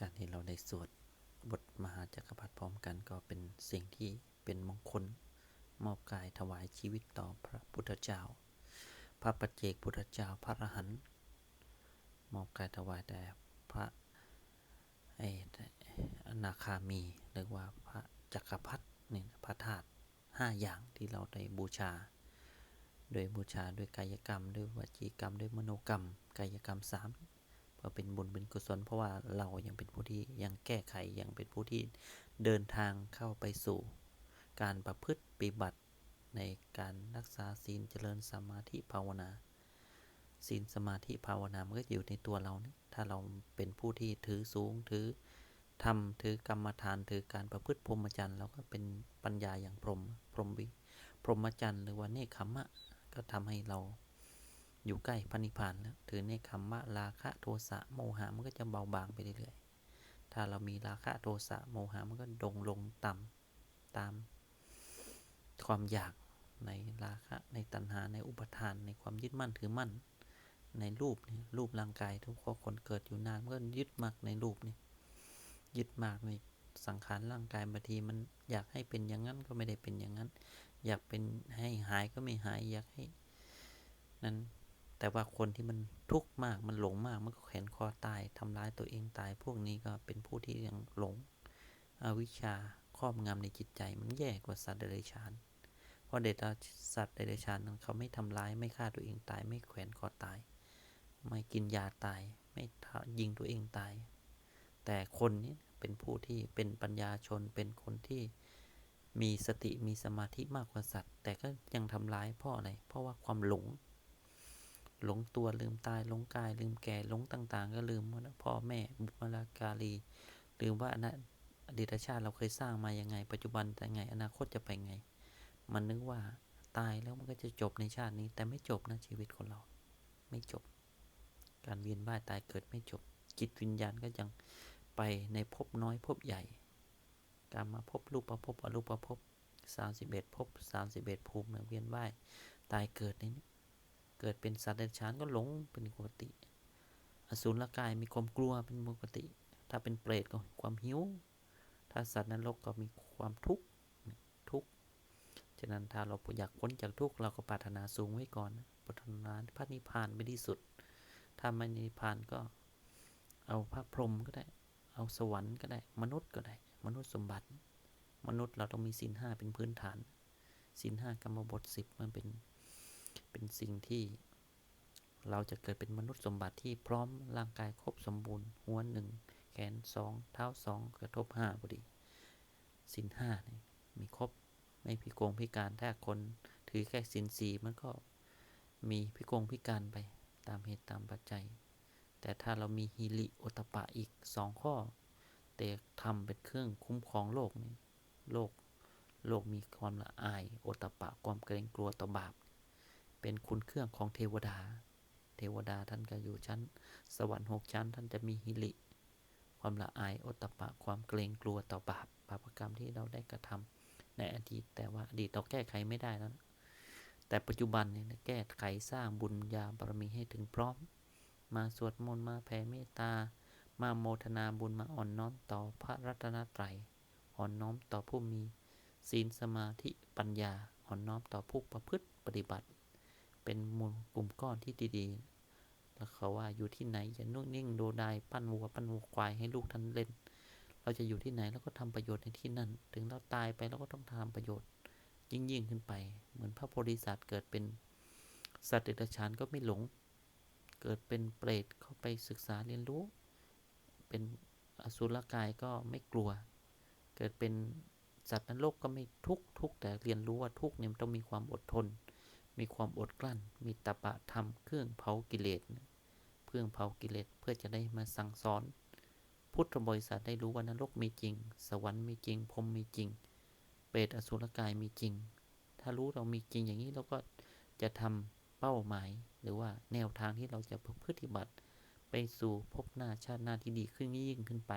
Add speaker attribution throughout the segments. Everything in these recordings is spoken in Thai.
Speaker 1: การที่เราได้สวดบทมหาจักรพรรดิพร้อมกันก็เป็นสิ่งที่เป็นมงคลมอบกายถวายชีวิตต่อพระพุทธเจ้า พระปัจเจกพุทธเจ้าพระอรหันต์มอบกายถวายแด่พระไออนาคามีหรือว่าพระจักรพรรดินี่พระธาตุห้าอย่างที่เราได้บูชา โดยบูชาด้วยกายกรรมด้วยวจีกรรมด้วยมโนกรรม กายกรรมสาม เพื่อเป็นบุญเป็นกุศล เพราะว่าเรายังเป็นผู้ที่ยังแก้ไขยังเป็นผู้ที่เดินทางเข้าไปสู่ การประพฤติปฏิบัติในการรักษาศีลเจริญสมาธิภาวนาศีลสมาธิภาวนา มันก็อยู่ในตัวเราเนี่ยถ้าเราเป็นผู้ที่ถือสูงถือทำถือกรรมฐานถือการประพฤติพรหมจรรย์เราก็เป็นปัญญาอย่างพรหมพรหมวิพรหมจรรย์หรือว่าเนคขมะ ก็ทำให้เรา อยู่ใกล้พระนิพานแล้วถือเนคขมมะราคะโทสะโมหะมันก็จะเบาบางไปเรื่อยๆ ถ้าเรามีราคะโทสะโมหะมันก็ดงลงต่ำตามความอยากในราคะในตัณหาในอุปทานในความยึดมั่นถือมั่น ในรูปนี่รูปร่างกายทุกคนเกิดอยู่นานมันก็ยึดมากในรูปนี่ยึดมากในสังขารร่างกายบางทีมันอยากให้เป็นอย่างนั้นก็ไม่ได้เป็นอย่างนั้น อยากเป็นให้หายก็ไม่หายอยากให้นั้น แต่ว่าคนที่มันทุกข์มากมันหลงมากมันก็แขนคอตายทำร้ายตัวเองตาย พวกนี้ก็เป็นผู้ที่ยังหลงอวิชชาครอบงำในจิตใจมันแย่กว่าสัตว์เดรัจฉาน เพราะเด็กสัตว์เดรัจฉานนั้นเขาไม่ทำร้ายไม่ฆ่าตัวเองตาย ไม่แขวนคอตาย ไม่กินยาตาย ไม่ยิงตัวเองตาย แต่คนนี้เป็นผู้ที่เป็นปัญญาชนเป็นคนที่มีสติมีสมาธิมากกว่าสัตว์ แต่ก็ยังทำร้ายเพราะอะไรเพราะว่าความหลง หลงตัวลืมตายหลงกายลืมแก่หลงต่าง ๆ ก็ลืมว่าพ่อแม่บุพการีลืมว่าอนาอดีตชาติเราเคยสร้างมายังไง ปัจจุบันแต่ไงอนาคตจะไปไง มันนึกว่าตายแล้วมันก็จะจบในชาตินี้ แต่ไม่จบนะชีวิตของเรา ไม่จบ การเวียนว่ายตายเกิดไม่จบ จิตวิญญาณก็ยังไปในภพน้อยภพใหญ่การมาพบรูปประพบอรูปประพบสามสิบเอ็ดภพสามสิบเอ็ดภูมิเวียนว่ายตายเกิดในนี้ เกิดเป็นสัตว์เดรัจฉานก็หลงเป็นปกติ อสูรกายมีความกลัวเป็นปกติ ถ้าเป็นเปรตก็ความหิว ถ้าสัตว์นรกก็มีความทุกข์ทุกข์ ฉะนั้นถ้าเราอยากพ้นจากทุกข์เราก็ปรารถนาสูงไว้ก่อนปรารถนาพระนิพพานไปที่สุด ถ้าไม่นิพพานก็เอาพระพรหมก็ได้ เอาสวรรค์ก็ได้ มนุษย์ก็ได้ มนุษย์สมบัติ มนุษย์เราต้องมีศีลห้าเป็นพื้นฐานศีลห้ากรรมบทสิบมันเป็น เป็นสิ่งที่ เราจะเกิดเป็นมนุษย์สมบัติที่พร้อมร่างกายครบสมบูรณ์ หัวหนึ่งแขนสองเท้าสองกระทบห้าพอดีศีลห้านี่มีครบไม่พิโกงพิการถ้าคนถือแค่ศีลสี่มันก็มีพิโกงพิการไปตามเหตุตามปัจจัย แต่ถ้าเรามีฮิริโอตปะอีกสองข้อ แต่ทำเป็นเครื่องคุ้มครองโลกนี่โลก โลกมีความละอายโอตปะความเกรงกลัวต่อบาป เป็นคุณเครื่องของเทวดา เทวดาท่านก็อยู่ชั้น สวรรค์หกชั้น ท่านจะมีฮิริ ความละอายอตปะ ความเกรงกลัวต่อบาป บาปกรรมที่เราได้กระทำในอดีต แต่ว่าอดีตเราแก้ไขไม่ได้แล้วแต่ปัจจุบันเนี่ยแก้ไขสร้างบุญญาบารมีให้ถึงพร้อม มาสวดมนต์มาแผ่เมตตา มาโมทนาบุญมาอ่อนน้อมต่อพระรัตนตรัย อ่อนน้อมต่อผู้มีศีลสมาธิปัญญา อ่อนน้อมต่อผู้ประพฤติปฏิบัติ เป็นมูลกลุ่มก้อนที่ดีๆ แล้วเขาว่าอยู่ที่ไหนอย่านุ่งนิ่งโดดายปั้นวัวปั้นวัวควายให้ลูกท่านเล่น เราจะอยู่ที่ไหนแล้วก็ทำประโยชน์ในที่นั่น ถึงเราตายไปเราก็ต้องทำประโยชน์ ยิ่งยิ่งขึ้นไป เหมือนพระโพธิสัตว์เกิดเป็นสัตว์เดรัจฉานก็ไม่หลง เกิดเป็นเปรตเข้าไปศึกษาเรียนรู้ เป็นอสุรกายก็ไม่กลัว เกิดเป็นสัตว์นรกก็ไม่ทุกทุกแต่เรียนรู้ว่าทุกเนี่ยมันต้องมีความอดทน มีความอดกลั้น มีตปะธรรมเครื่องเผากิเลสเพื่อเผากิเลสเพื่อจะได้มาสั่งสอน พุทธบริษัทได้รู้ว่านรกมีจริง สวรรค์มีจริงพรมมีจริง เปรตอสุรกายมีจริง ถ้ารู้เรามีจริงอย่างนี้เราก็จะทำเป้าหมาย หรือว่าแนวทางที่เราจะปฏิบัติไปสู่พบหน้าชาติหน้าที่ดีขึ้นยิ่งขึ้นไป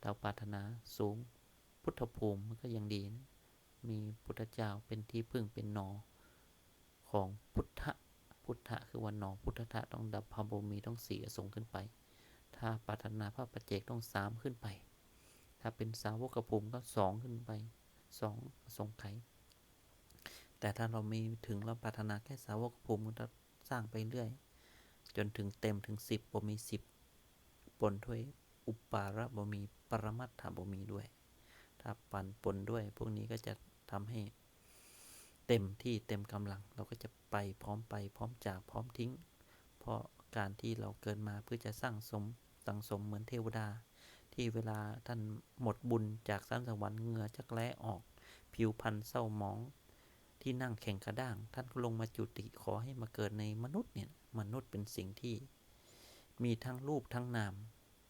Speaker 1: เราปรารถนาสูง พุทธภูมิมันก็ยังดีนะมีพุทธเจ้าเป็นที่พึ่งเป็นหนอ ของพุทธะ พุทธะคือวันนอพุทธะต้องดับพาบมีต้องสียส่งขึ้นไป ถ้าปรารถนาพระปัจเจกต้องสามขึ้นไป ถ้าเป็นสาวกภูมิก็สองขึ้นไปสองสงไข แต่ถ้าเรามีถึงเราปรารถนาแค่สาวกภูมิก็สร้างไปเรื่อย จนถึงเต็มถึงสิบบ่มีสิบปนด้วยอุปาระบ่มีปรมัตถบ่มีด้วย ถ้าปันปนด้วย พวกนี้ก็จะทำให้ เต็มที่เต็มกำลัง เราก็จะไปพร้อมไป พร้อมจากพร้อมทิ้ง เพราะการที่เราเกิดมาเพื่อจะสร้างสมสังสมเหมือนเทวดา ที่เวลาท่านหมดบุญจากสันสวรรค์เหงื่อจักแล้ออก ผิวพรรณเศร้าหมอง ที่นั่งแข่งกระด้าง ท่านก็ลงมาจุติขอให้มาเกิดในมนุษย์เนี่ยมนุษย์เป็นสิ่งที่ มีทั้งรูปทั้งนาม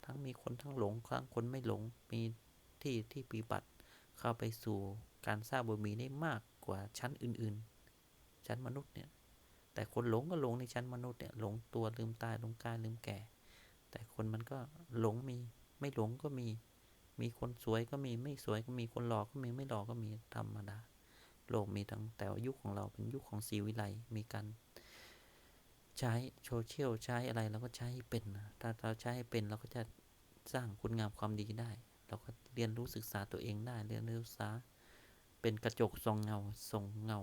Speaker 1: ทั้งมีคนทั้งหลงทั้งคนไม่หลงมีที่ที่ปฏิบัติ เข้าไปสู่การสร้างบารมีได้มาก กว่าชั้นอื่นๆ ชั้นมนุษย์เนี่ย แต่คนหลงก็หลงในชั้นมนุษย์เนี่ยหลงตัวลืมตายหลงกายลืมแก่ แต่คนมันก็หลงมี ไม่หลงก็มี มีคนสวยก็มีไม่สวยก็มีคนหล่อก็มีไม่หล่อก็มีธรรมดาโลกมีทั้งแต่ว่ายุคของเราเป็นยุคของศรีวิไลมีการใช้โซเชียลใช้อะไรเราก็ใช้ให้เป็นถ้าเราใช้ให้เป็นเราก็จะสร้างคุณงามความดีได้ เราก็เรียนรู้ศึกษาตัวเองได้ เรียนรู้ศึกษา เป็นกระจกส่องเงาส่องเงา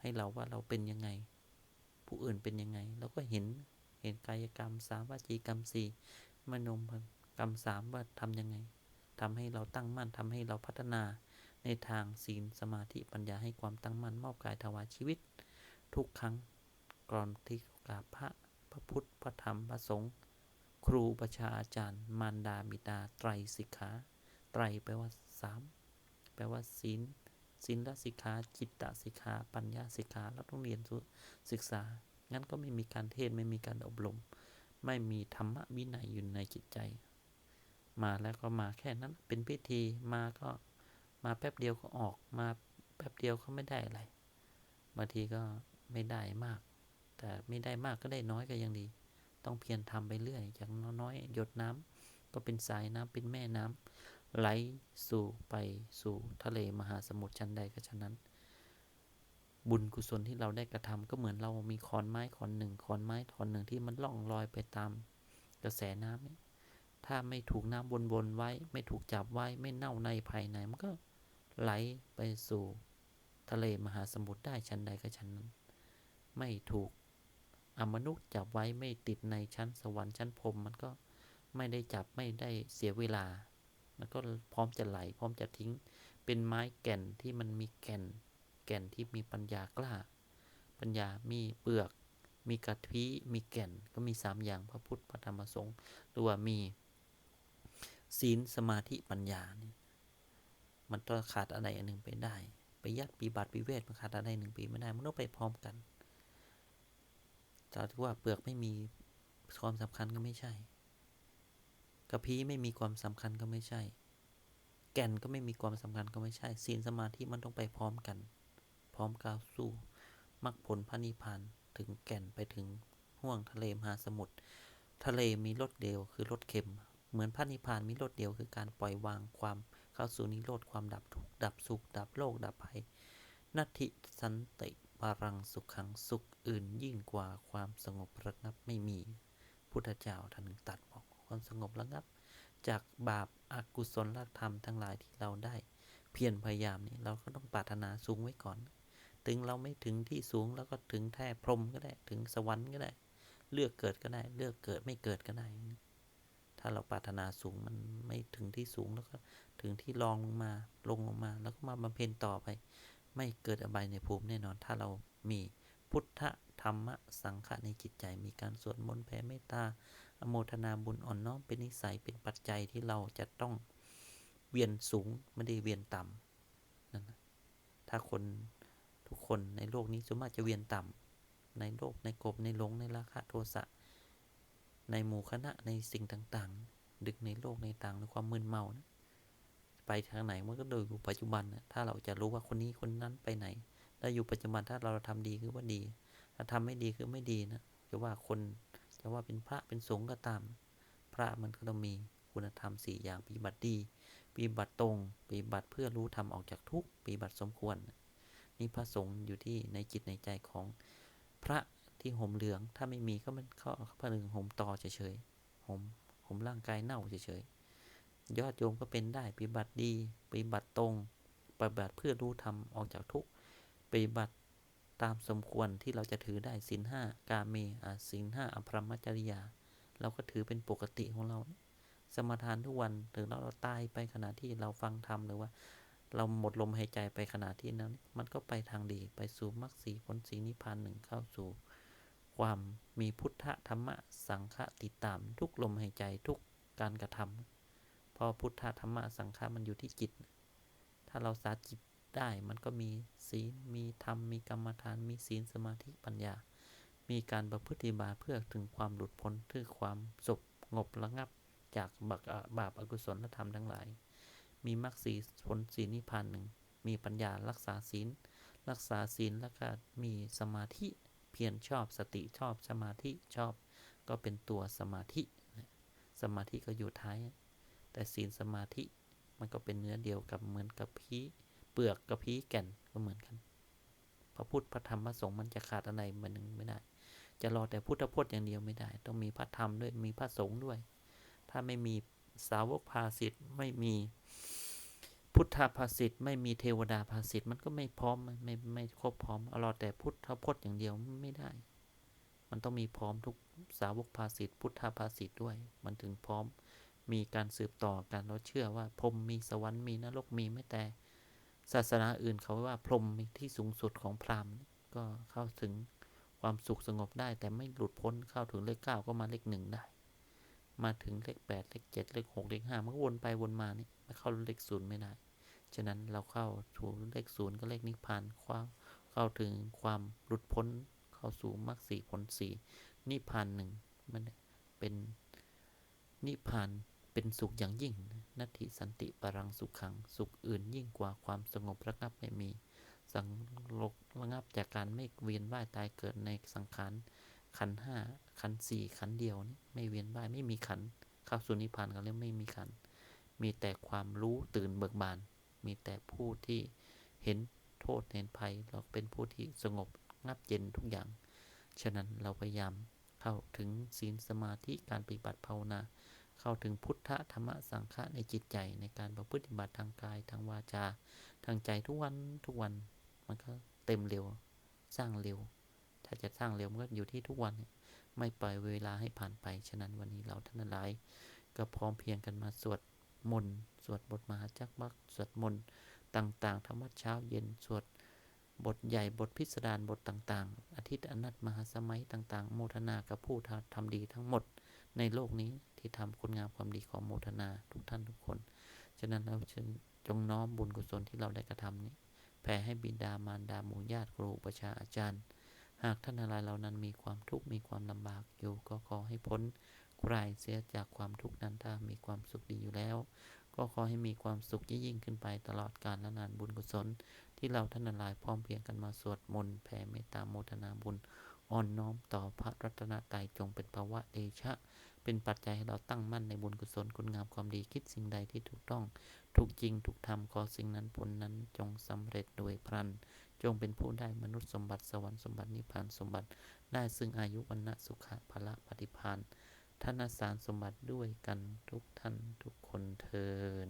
Speaker 1: ให้เราว่าเราเป็นยังไง ผู้อื่นเป็นยังไง เราก็เห็นเห็นกายกรรมสามวจีกรรมสี่มโนกรรมสามว่าทำยังไงทำให้เราตั้งมั่นทำให้เราพัฒนาในทางศีลสมาธิปัญญาให้ความตั้งมั่นมอบกายถวายชีวิต ทุกครั้งก่อนที่กราบพระพระพุทธพระธรรมพระสงฆ์ครูประชาอาจารย์ มารดาบิดาไตรสิกขา ไตรแปลว่าสามแปลว่าศีล ศีลสิกขาจิตตสิกขา ปัญญาสิกขาเราต้องเรียนศึกษา งั้นก็ไม่มีการเทศไม่มีการอบรม ไม่มีธรรมะวินัยอยู่ในจิตใจ มาแล้วก็มาแค่นั้นเป็นพิธีมาก็มาแป๊บเดียวก็ออกมาแป๊บเดียวก็ไม่ได้อะไรบางทีก็ไม่ได้มาก แต่ไม่ได้มากก็ได้น้อยก็ยังดี ต้องเพียรทำไปเรื่อยอย่างน้อยๆหยดน้ำก็เป็นสายน้ำเป็นแม่น้ำ ไหลสู่ไปสู่ทะเลมหาสมุทรชั้นใดก็ชั้นนั้น บุญกุศลที่เราได้กระทำก็เหมือนเรามีขอนไม้ขอนหนึ่งขอนไม้ถอนหนึ่งที่มันล่องลอยไปตามกระแสน้ำนี่ถ้าไม่ถูกน้ำวนวนไว้ ไม่ถูกจับไว้ไม่เน่าในภายในมันก็ไหลไปสู่ทะเลมหาสมุทรได้ชั้นใดก็ชั้นนั้น ไม่ถูกอมนุษย์จับไว้ไม่ติดในชั้นสวรรค์ชั้นพรมมันก็ไม่ได้จับไม่ได้เสียเวลา มันก็พร้อมจะไหล พร้อมจะทิ้ง เป็นไม้แก่นที่มันมีแก่น แก่นที่มีปัญญากล้า ปัญญามีเปลือก มีกระทีมีแก่น ก็มีสามอย่างพระพุทธพระธรรมสงฆ์หรือว่ามี ศีลสมาธิปัญญาเนี่ยมันต้องขาดอะไรอันหนึ่งไปได้ ไปยัดปีบัติปีเวทมันขาดอะไรหนึ่งปีไม่ได้ มันต้องไปพร้อมกันจะถือว่าเปลือกไม่มีความสำคัญก็ไม่ใช่ กระพี้ไม่มีความสำคัญก็ไม่ใช่ แก่นก็ไม่มีความสำคัญก็ไม่ใช่ ศีลสมาธิมันต้องไปพร้อมกัน พร้อมก้าวสู้มรรคผลพระนิพพานถึงแก่นไปถึงห่วงทะเลมหาสมุทรทะเลมีรสเดียวคือรสเค็ม เหมือนพระนิพพานมีรสเดียวคือการปล่อยวางความเข้าสู่นิโรธความดับทุกข์ดับสุขดับโลกดับภัยนัตถิสันติปารังสุขขังสุขอื่นยิ่งกว่าความสงบระงับไม่มี พุทธเจ้าท่านตัดบอก ความสงบระงับ จากบาปอากุศลธรรมทั้งหลายที่เราได้ เพียรพยายามนี่เราก็ต้องปรารถนาสูงไว้ก่อน ถึงเราไม่ถึงที่สูงแล้วก็ถึงแท่พรมก็ได้ถึงสวรรค์ก็ได้ เลือกเกิดก็ได้ เลือกเกิดไม่เกิดก็ได้ ถ้าเราปรารถนาสูงมันไม่ถึงที่สูงแล้วก็ถึงที่รองลงมาลงลงมา แล้วก็มาบำเพ็ญต่อไป ไม่เกิดอบายในภูมิแน่นอน ถ้าเรามีพุทธธรรมะสังฆะในจิตใจมีการสวดมนต์แผ่เมตตา อโมทนาบุญอ่อนน้อมเป็นนิสัยเป็นปัจจัยที่เราจะต้องเวียนสูงไม่ได้เวียนต่ำนั่นนะถ้าคนทุกคนในโลกนี้ส่วนมากจะเวียนต่ำในโลกในกบในหลงในราคะโทสะในหมู่คณะในสิ่งต่างๆ ดึกในโลกในต่างในความมึนเมานะไปทางไหนมันก็โดยอยู่ปัจจุบันนะถ้าเราจะรู้ว่าคนนี้คนนั้นไปไหนแล้วอยู่ปัจจุบันถ้าเราทำดีคือว่าดี ถ้าทำไม่ดีคือไม่ดีนะจะว่าคน จะว่าเป็นพระเป็นสงฆ์ก็ตาม พระมันก็ต้องมีคุณธรรมสี่อย่างปฏิบัติดีปฏิบัติตรงปฏิบัติเพื่อรู้ทำออกจากทุกข์ปฏิบัติสมควร นี่พระสงฆ์อยู่ที่ในจิตในใจของพระที่ห่มเหลือง ถ้าไม่มีก็มันเขาพระหนึ่งห่มต่อเฉยๆห่มหผมร่างกายเน่าเฉยๆยอดโยมก็เป็นได้ปฏิบัติดีปฏิบัติตรงปฏิบัติเพื่อรู้ธรรมออกจากทุกข์ปฏิบัติ ตามสมควรที่เราจะถือได้ศีลห้ากาเมอาศีลห้าอภรรมจริยา เราก็ถือเป็นปกติของเรา สมทานทุกวันถึงเราเราตายไปขณะที่เราฟังธรรมหรือว่า เราหมดลมหายใจไปขณะที่นั้น มันก็ไปทางดีไปสู่มรรคสีผลสีนิพพานหนึ่งเข้าสู่ ความมีพุทธธรรมะสังฆะติดตามทุกลมหายใจทุกการกระทำเพอพุทธธรรมะสังฆะมันอยู่ที่จิต ถ้าเราสาจิต ได้มันก็มีศีล มีธรรม มีกรรมฐาน มีศีลสมาธิปัญญา มีการประพฤติบาเพื่อถึงความหลุดพ้นถึงความสุขงบระงับจากบาปบาปอกุศลธรรมทั้งหลาย มีมรรคสีผลสีนิพพานหนึ่ง มีปัญญารักษาศีล รักษาศีลแล้วก็มีสมาธิเพียรชอบสติชอบสมาธิชอบ ก็เป็นตัวสมาธิ สมาธิก็อยู่ท้าย แต่ศีลสมาธิมันก็เป็นเนื้อเดียวกับเหมือนกับพี ลือกกับพีแก่นก็เหมือนกัน พระพุทธพระธรรมพระสงฆ์มันจะขาดอะไรมันหนึ่งไม่ได้ จะรอแต่พุทธพจน์อย่างเดียวไม่ได้ ต้องมีพระธรรมด้วยมีพระสงฆ์ด้วย ถ้าไม่มีสาวกภาสิทธิ์ไม่มีพุทธภาษิตไม่มีเทวดาภาษิตมันก็ไม่พร้อมไม่ไม่ไมครบพร้อมเอาราแต่พุทธพจน์อย่างเดียวไม่ได้ มันต้องมีพร้อมทุกสาวกภาษิตพุทธภาษิตด้วย มันถึงพร้อมมีการสืบต่อกันเราเชื่อว่าพรมมีสวรรค์มีนรกมีไม่แต่ ศาสนาอื่นเขาว่าพรหมที่สูงสุดของพราหมณ์ก็เข้าถึงความสุขสงบได้ แต่ไม่หลุดพ้นเข้าถึงเลขเก้าก็มาเลขหนึ่งได้ มาถึงเลขแปดเลขเจ็ดเลขหกเลขห้ามันก็วนไปวนมานี่มาเข้าเลขศูนย์ไม่ได้ ฉะนั้นเราเข้าถูเลขศูนย์ก็เลขนิพพานเข้าเข้าถึงความหลุดพ้นเข้าสู่มรรคสี่ผลสี่นิพพานหนึ่งมันเป็นนิพพาน เป็นสุขอย่างยิ่ง นัตถิสันติปรังสุขขัง สุขอื่นยิ่งกว่าความสงบระงับไม่มี สังลกระงับจากการไม่เวียนว่ายตายเกิดในสังขารขันห้าขันสี่ขันเดียวนี่ไม่เวียนว่ายไม่มีขันเข้าสู่นิพพานกันแล้วไม่มีขัน มีแต่ความรู้ตื่นเบิกบาน มีแต่ผู้ที่เห็นโทษเห็นภัยเราเป็นผู้ที่สงบงับเย็นทุกอย่าง ฉะนั้นเราพยายามเข้าถึงศีลสมาธิการปฏิบัติภาวนา เข้าถึงพุทธธรรมสังฆะในจิตใจในการประพฤติบัติทางกายทางวาจา ทางใจทุกวันทุกวันมันก็เต็มเร็ว สร้างเร็ว ถ้าจะสร้างเร็วมันก็อยู่ที่ทุกวัน ไม่ปล่อยเวลาให้ผ่านไป ฉะนั้นวันนี้เราท่านหลาย ก็พร้อมเพียงกันมาสวดมนต์สวดบทมหาจักรมรรคสวดมนต์ต่างๆธรรมะเช้าเย็นสวดบทใหญ่บทพิสดารบทต่าง ๆ อาทิตย์อนัตมหาสมัยต่าง ๆ โมทนากับผู้ทำดีทั้งหมด ในโลกนี้ที่ทำคุณงามความดีของโมทนาทุกท่านทุกคน ฉะนั้นเราจงจงน้อมบุญกุศลที่เราได้กระทำนี้แผ่ให้บิดามารดาหมู่ญาติครูประชาอาจารย์ หากท่านอะไรเหล่านั้นมีความทุกข์มีความลำบากอยู่ก็ขอให้พ้นคลายเสียจากความทุกข์นั้นถ้ามีความสุขดีอยู่แล้ว ก็ขอให้มีความสุขยิ่งขึ้นไปตลอดกาลและนานบุญกุศล ที่เราท่านหลายพร้อมเพียงกันมาสวดมนต์แผ่เมตตาโมทนาบุญ อ่อนน้อมต่อพระรัตนตรัยจงเป็นภาวะเดชะ เป็นปัจจัยให้เราตั้งมั่นในบุญกุศลคุณงามความดีคิดสิ่งใดที่ถูกต้อง ถูกจริงถูกทำขอสิ่งนั้นผลนั้นจงสำเร็จโดยพลัน จงเป็นผู้ได้มนุษย์สมบัติสวรรค์สมบัตินิพพานสมบัติ ได้ซึ่งอายุวันนะสุขะพละปฏิพานธนสารสมบัติด้วยกันทุกท่านทุกคนเทิน